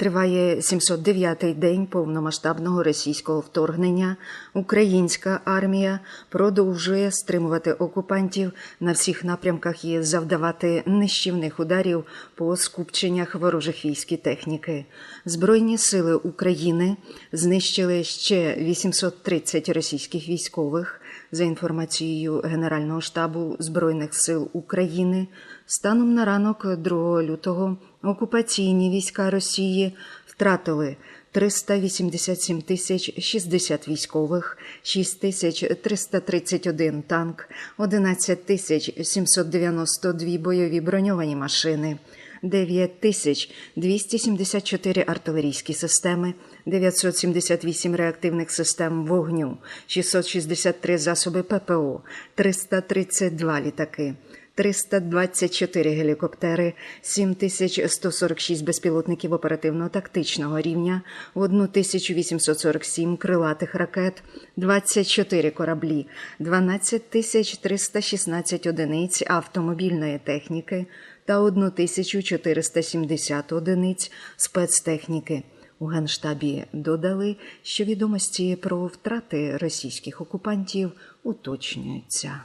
Триває 709-й день повномасштабного російського вторгнення. Українська армія продовжує стримувати окупантів на всіх напрямках і завдавати нищівних ударів по скупченнях ворожих військ і техніки. Збройні сили України знищили ще 830 російських військових. За інформацією Генерального штабу Збройних сил України, станом на ранок 2 лютого окупаційні війська Росії втратили 387 тисяч 60 військових, 6 тисяч 331 танк, 11 тисяч 792 бойові броньовані машини, 9 тисяч 274 артилерійські системи, 978 реактивних систем вогню, 663 засоби ППО, 332 літаки. 324 гелікоптери, 7146 безпілотників оперативно-тактичного рівня, 1847 крилатих ракет, 24 кораблі, 12316 одиниць автомобільної техніки та 1470 одиниць спецтехніки. У Генштабі додали, що відомості про втрати російських окупантів уточнюються.